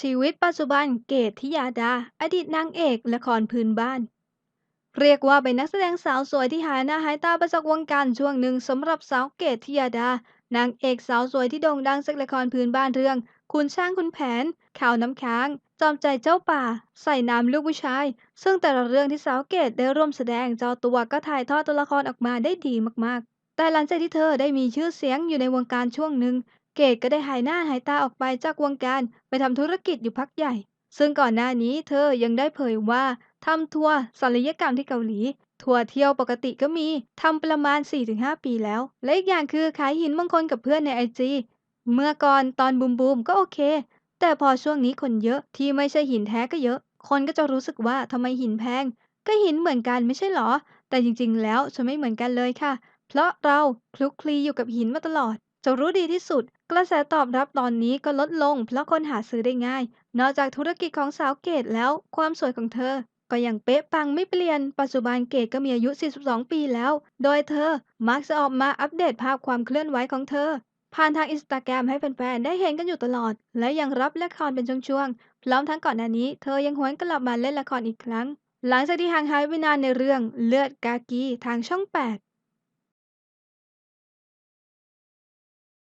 ชีวิตปัจจุบันเกตทิยาดา อดีตนางเอกละครพื้นบ้าน เรียกว่าเป็นนักแสดงสาวสวยที่หายหน้าหายตาไปจากวงการช่วงหนึ่งสำหรับสาวเกตทิยาดา นางเอกสาวสวยที่โด่งดังจากละครพื้นบ้านเรื่อง คุณช่างคุณแผน ข่าวน้ำค้าง จอมใจเจ้าป่า ใส่น้ำลูกผู้ชาย ซึ่งแต่ละเรื่องที่สาวเกตได้ร่วมแสดงเจ้าตัวก็ถ่ายทอดตัวละครออกมาได้ดีมากๆ แต่หลังจากที่เธอได้มีชื่อเสียงอยู่ในวงการช่วงหนึ่ง เกตก็ได้หายหน้าหายตาออกไปจากวงการไปทำธุรกิจอยู่พักใหญ่ ซึ่งก่อนหน้านี้เธอยังได้เผยว่าทำทัวร์ศัลยกรรมที่เกาหลีทัวร์เที่ยวปกติก็มีทำประมาณ 4-5 ปีแล้ว และอีกอย่างคือขายหินมงคลกับเพื่อนในไอจีเมื่อก่อนตอนบูมบูมก็โอเค แต่พอช่วงนี้คนเยอะที่ไม่ใช่หินแท้ก็เยอะ คนก็จะรู้สึกว่าทำไมหินแพง ก็หินเหมือนกันไม่ใช่หรอ แต่จริงๆ แล้วจะไม่เหมือนกันเลยค่ะ เพราะเราคลุกคลีอยู่กับหินมาตลอด จะรู้ดีที่สุด กระแสตอบรับตอนนี้ก็ลดลงเพราะคนหาซื้อได้ง่าย นอกจากธุรกิจของสาวเกตแล้ว ความสวยของเธอ ก็ยังเป๊ะปังไม่เปลี่ยน ปัจจุบันเกตก็มีอายุ 42 ปีแล้ว โดยเธอมักจะออกมาอัปเดตภาพความเคลื่อนไหวของเธอ ผ่านทางอินสตาแกรมให้แฟนๆ ได้เห็นกันอยู่ตลอด และยังรับละครเป็นช่วงๆ พร้อมทั้งก่อนหน้านี้ เธอยังหวนกลับมาเล่นละครอีกครั้ง หลังจากที่ห่างหายไปนานในเรื่องเลือดกากีทางช่อง 8